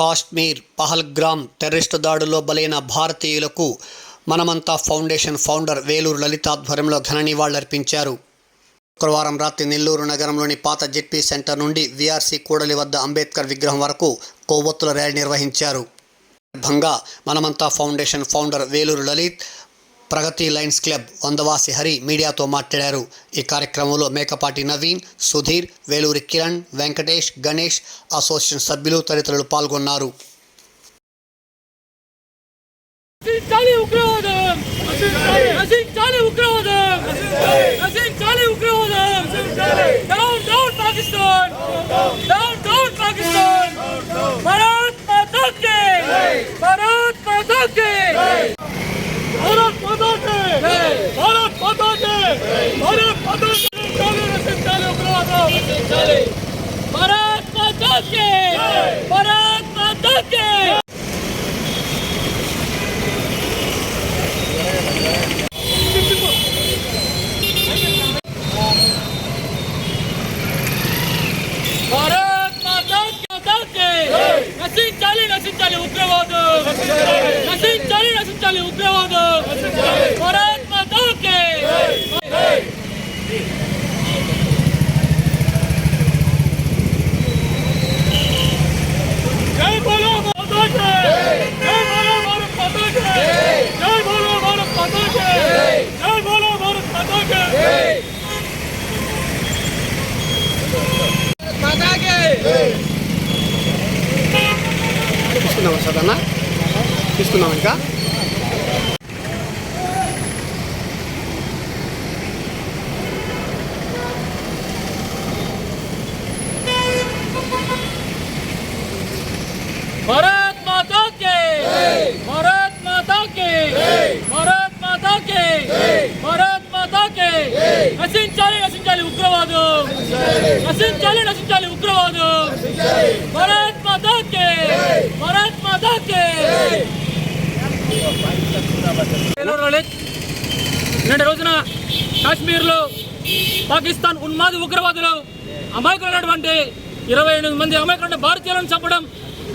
Kashmir పహల్గ్రామ్ terrorist దాడుల్లో బలైన భారతీయులకు మనమంతా ఫౌండేషన్ ఫౌండర్ వేలూరు లలిత ఆధ్వర్యంలో ఘన నివాళులర్పించారు. శుక్రవారం రాత్రి నెల్లూరు నగరంలోని పాత జెడ్పీ సెంటర్ నుండి వీఆర్సీ కూడలి వద్ద అంబేద్కర్ విగ్రహం వరకు కొవ్వొత్తుల ర్యాలీ నిర్వహించారు. సందర్భంగా మనమంతా foundation founder Veluru Lalit Pragati Lions club Vandavasi Hari మీడియాతో మాట్లాడారు. ఈ కార్యక్రమంలో మేకపాటి నవీన్ సుధీర్ వేలూరి కిరణ్ వెంకటేష్ గణేష్ అసోసియేషన్ సభ్యులు తదితరులు పాల్గొన్నారు. ఉగ్రవాదం నశించాలి ఉగ్రవాదం నశించాలి ఉగ్రవాదం down down Pakistan down down Pakistan Bharat Mata కి భారత్ మాతా కి భారత్ మాతా భారత్ మాతా భారత్ మాతా కి నశించాలి ఉగ్రవాదం భారత్ భారత్ తీసుకున్నాం ఇంకా भारत माता के भारत माता के भारत माता के भारत माता के నశించాలి నశించాలి ఉగ్రవాదం నశించాలి నశించాలి ఉగ్రవాదం భారత్ మాతా కే భారత్ మాతా కే వేలూరు లలిత్ రోజున కాశ్మీర్లో పాకిస్తాన్ ఉన్మాది ఉగ్రవాదులు అమాయకులైనటువంటి ఇరవై ఎనిమిది మంది అమాయకులైన భారతీయులను చంపడం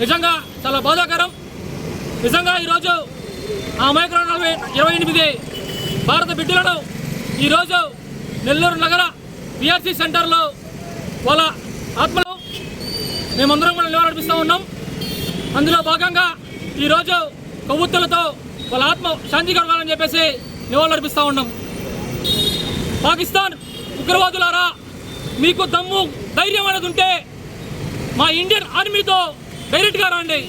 నిజంగా చాలా బాధాకరం. నిజంగా ఈరోజు ఆ అమాయకులైన ఇరవై ఎనిమిది భారత బిడ్డలను ఈరోజు నెల్లూరు నగర పిఆర్సీ సెంటర్లో వాళ్ళ ఆత్మలు మేమందరం కూడా నిలబడిపిస్తూ ఉన్నాం. అందులో భాగంగా ఈరోజు కొవ్వొత్తులతో వాళ్ళ ఆత్మ శాంతి కలగాలని చెప్పేసి నివాళులర్పిస్తూ ఉన్నాం. పాకిస్తాన్ ఉగ్రవాదులారా మీకు దమ్ము ధైర్యం అనేది ఉంటే మా ఇండియన్ ఆర్మీతో డైరెక్ట్గా రండి.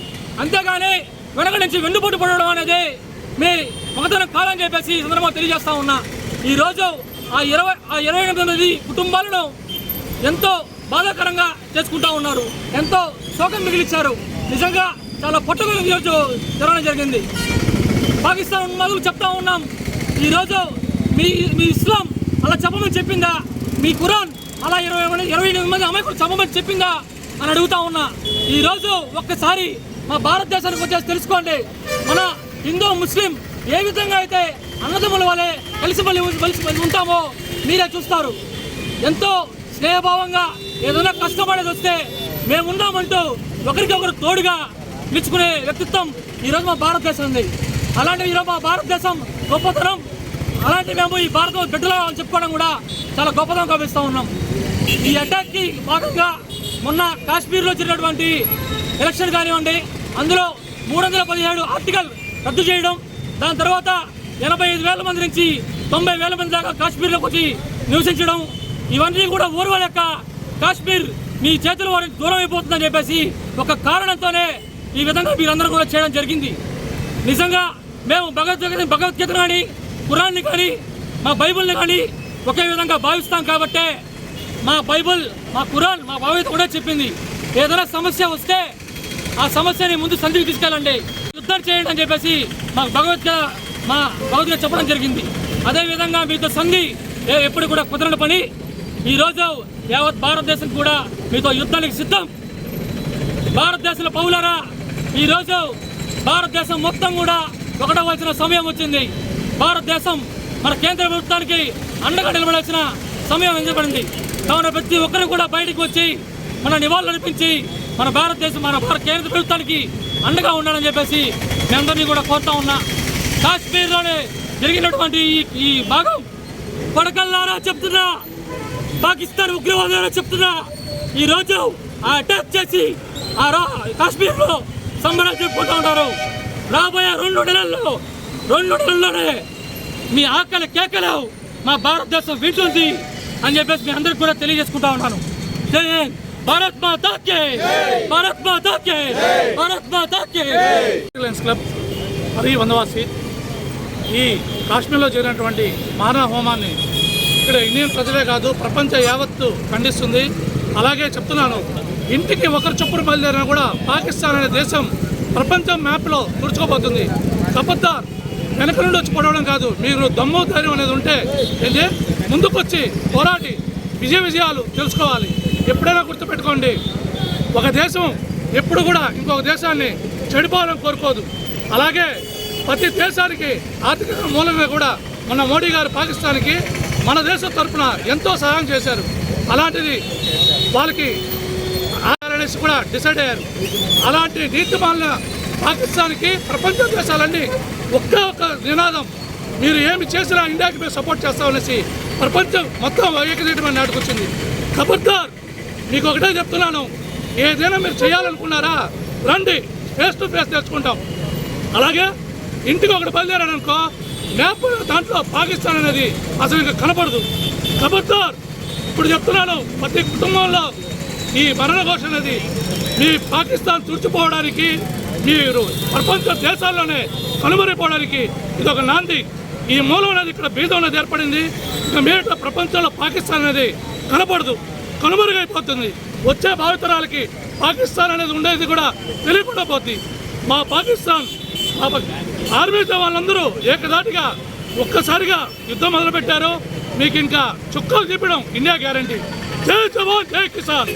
అంతేగాని వెనక నుంచి వెన్నుపోటు పడడం అనేది మీ మగతనం కాదని చెప్పేసి ఈ సందర్భంగా తెలియజేస్తా ఉన్నా. ఈరోజు ఆ ఇరవై ఆ ఇరవై ఎనిమిది కుటుంబాలను ఎంతో బాధాకరంగా చేసుకుంటా ఉన్నారు. ఎంతో శోకం మిగిలిచ్చారు. నిజంగా చాలా పట్టుకుని ఈరోజు జరగడం జరిగింది. పాకిస్తాన్ ఉన్మాదులు చెప్తా ఉన్నాం. ఈరోజు మీ మీ ఇస్లాం అలా చెప్పమని చెప్పిందా? మీ కురాన్ అలా ఇరవై మంది ఇరవై ఎనిమిది మంది అమాయకులు చెప్పమని చెప్పిందా? అని అడుగుతా ఉన్నా. ఈరోజు ఒక్కసారి మా భారతదేశానికి వచ్చేసి తెలుసుకోండి. మన హిందూ ముస్లిం ఏ విధంగా అయితే అన్నదమ్ముల వలె కలిసి మళ్ళీ కలిసి ఉంటామో మీరే చూస్తారు. ఎంతో స్నేహభావంగా ఏదైనా కష్టపడేది వస్తే మేమున్నామంటూ ఒకరికొకరు తోడుగా నిలుచుకునే వ్యక్తిత్వం ఈరోజు మా భారతదేశం ఉంది. అలాంటి ఈరోజు మా భారతదేశం గొప్పతనం. అలాంటి మేము ఈ భారత బిడ్డలు చెప్పుకోవడం కూడా చాలా గొప్పతనం కనిపిస్తూ ఉన్నాం. ఈ అటాక్కి భాగంగా మొన్న కాశ్మీర్లో జరిగినటువంటి ఎలక్షన్ కానివ్వండి అందులో మూడు వందల పదిహేడు ఆర్టికల్ రద్దు చేయడం దాని తర్వాత ఎనభై ఐదు వేల మంది నుంచి తొంభై వేల మంది దాకా కాశ్మీర్లోకి వచ్చి నివసించడం ఇవన్నీ కూడా ఓర్వలేక కాశ్మీర్ మీ చేతుల వారికి దూరం అయిపోతుందని చెప్పేసి ఒక కారణంతోనే ఈ విధంగా మీరందరూ కూడా చేయడం జరిగింది. నిజంగా మేము భగవద్గీత భగవద్గీతను కానీ కురాన్ని కానీ మా బైబిల్ని కానీ ఒకే విధంగా భావిస్తాం కాబట్టే మా బైబిల్ మా కురాన్ మా భగవద్గీత కూడా చెప్పింది. ఏదైనా సమస్య వస్తే ఆ సమస్యని ముందు సంధికి తీసుకెళ్ళండి. యుద్ధం చేయండి అని చెప్పేసి మా భగవద్గీత మా భగవద్గీత చెప్పడం జరిగింది. అదేవిధంగా మీతో సంధి ఎప్పుడు కూడా కుదరని పని. ఈరోజు యావత్ భారతదేశం కూడా మీతో యుద్ధానికి సిద్ధం. భారతదేశంలో పౌలరా ఈరోజు భారతదేశం మొత్తం కూడా ఒకటవలసిన సమయం వచ్చింది. భారతదేశం మన కేంద్ర ప్రభుత్వానికి అండగా నిలబడాల్సిన సమయం ఎంచబడింది. కావున ప్రతి ఒక్కరు కూడా బయటకు వచ్చి మన నివాళులు అర్పించి మన భారతదేశం మన భారత కేంద్ర ప్రభుత్వానికి అండగా ఉండాలని చెప్పేసి మేమందరినీ కూడా కోరుతా ఉన్నా. కాశ్మీర్లోనే జరిగినటువంటి ఈ ఈ భాగం పడకల్లారా చెప్తున్నా పాకిస్తాన్ ఉగ్రవాదారా చెప్తున్నా ఈ రోజు ఆ అటాక్ చేసి ఆ రా కాశ్మీర్లో సంబరాలు చెప్పుకుంటూ ఉంటారు. రాబోయే రెండు నెలల్లో రెండు నెలల్లోనే మీ ఆకలి కేకలు మా భారతదేశం వింటుంది అని చెప్పేసి మీ అందరికి కూడా తెలియజేసుకుంటా ఉన్నాను. భారత్ మాతా భారత్ మాతా భారత్ మాతా క్లబ్ మరియు వందవాసి. ఈ కాశ్మీర్లో జరిగినటువంటి మానవ హోమాన్ని ఇక్కడ ఇండియన్ ప్రజలే కాదు ప్రపంచ యావత్తు ఖండిస్తుంది. అలాగే చెప్తున్నాను ఇంటికి ఒకరు చొప్పున బయలుదేరినా కూడా పాకిస్తాన్ అనే దేశం ప్రపంచం మ్యాప్లో తుడుచుకోబోతుంది. కబద్దార్ వెనక నుండి వచ్చి పొడవడం కాదు. మీరు దమ్ము ధైర్యం అనేది ఉంటే ఏంటి? ముందుకొచ్చి పోరాటి విజయ విజయాలు తెలుసుకోవాలి. ఎప్పుడైనా గుర్తుపెట్టుకోండి ఒక దేశం ఎప్పుడు కూడా ఇంకొక దేశాన్ని చెడిపోవాలని కోరుకోదు. అలాగే ప్రతి దేశానికి ఆర్థిక మూలంగా కూడా మన మోడీ గారు పాకిస్తాన్కి మన దేశం తరఫున ఎంతో సహాయం చేశారు. అలాంటిది వాళ్ళకి చేసి కూడా డిసైడ్ అయ్యారు. అలాంటి నీతి మాలిన పాకిస్తాన్కి ప్రపంచ దేశాలన్నీ ఒక్క ఒక్క నినాదం. మీరు ఏమి చేసినా ఇండియాకి మేము సపోర్ట్ చేస్తామనేసి ప్రపంచం మొత్తం ఏకదీటమైన నాటుకొచ్చింది ఖబర్దార్ మీకు ఒకటే చెప్తున్నాను. ఏదైనా మీరు చేయాలనుకున్నారా రండి. ఫేస్ టు ఫేస్ తెచ్చుకుంటాం అలాగే ఇంటికి ఒకటి బయలుదేరాడు అనుకో మ్యాప్ దాంట్లో పాకిస్తాన్ అనేది అసలు ఇంకా కనపడదు. ఖబర్దార్ ఇప్పుడు చెప్తున్నాను ప్రతి కుటుంబంలో ఈ మరణఘోష అనేది మీ పాకిస్తాన్ తుడిచిపోవడానికి మీరు ప్రపంచ దేశాల్లోనే కనుమరిపోవడానికి ఇది ఒక నాంది. ఈ మూలం అనేది ఇక్కడ బీదం అనేది ఏర్పడింది. ఇక మీట ప్రపంచంలో పాకిస్తాన్ అనేది కనపడదు కనుమరుగైపోతుంది. వచ్చే భావితరాలకి పాకిస్తాన్ అనేది ఉండేది కూడా తెలియకుండా పోతుంది మా పాకిస్తాన్ మా ఆర్మీ జవాన్లందరూ ఏకదాటిగా ఒక్కసారిగా యుద్ధం మొదలుపెట్టారు. మీకు ఇంకా చుక్కలు చెప్పడం ఇండియా గ్యారంటీ. జై జవాన్ జై కిసాన్.